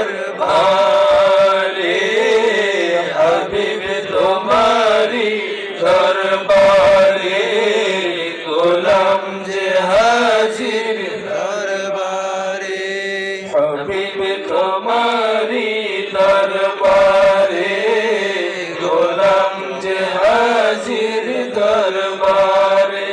দরবারে, হাবিব তোমারি দরবারে, গোলাম যে হাজির দরবারে, হাবিব তোমারি দরবারে, গোলাম যে হাজির দরবারে।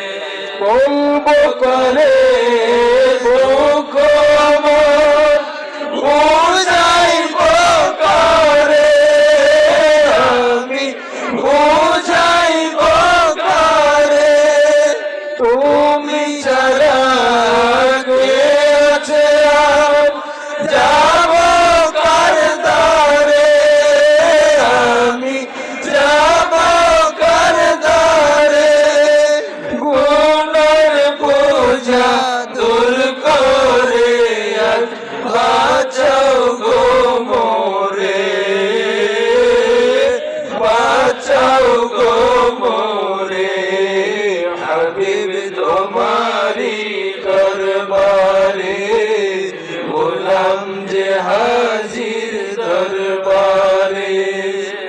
তোমারি দরবারে, গোলাম যে হাজির দরবারে।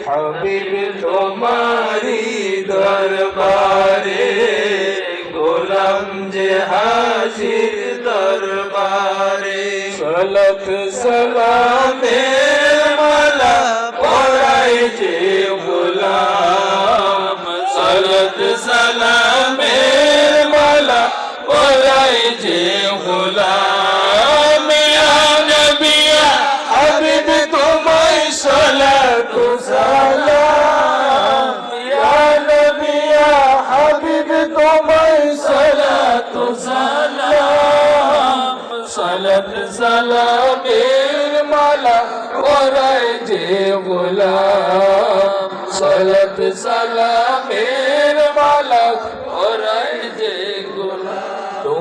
হাবিব তোমারি দরবারে, গোলাম যে হাজির দরবারে। সলত সালামে যে গোলাম ইয়া নবিয়া, হাবিব তোমায় সালাতু সালাম। ইয়া নবিয়া, হাবিব তোমায় সালাতু সালাম। সালাত সালামের মালা পরায় যে গোলাম। সালাত সালামের মালা পরায় যে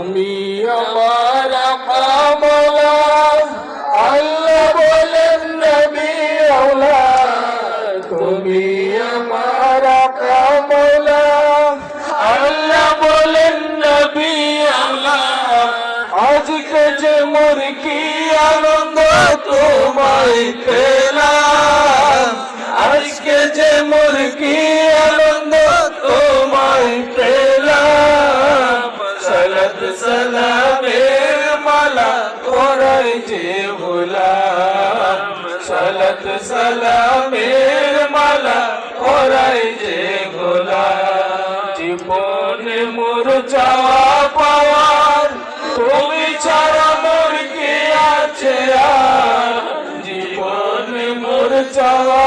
তুমি আমার কামলা আল্লাহ বলেন, নবী আওলা তুমি আমার কামলা আল্লাহ বলেন, নবী আওলা আজকে যে মোর কি আনন্দ তোমায় পেলাম, আজকে যে মোর কি করাই যে গোলাম সালাত সালামের মালা করাই যে গোলাম জীবনে মোর চাওয়া পাওয়ার তুমি ছাড়া মোর কে আছে জীবনে মোর চাওয়া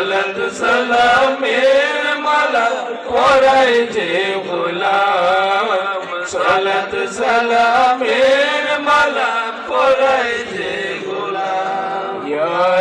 সালাতু সালামের মালা করাই যে গোলাম। সালাত সালামের মালা করাই যে গোলাম। ইয়া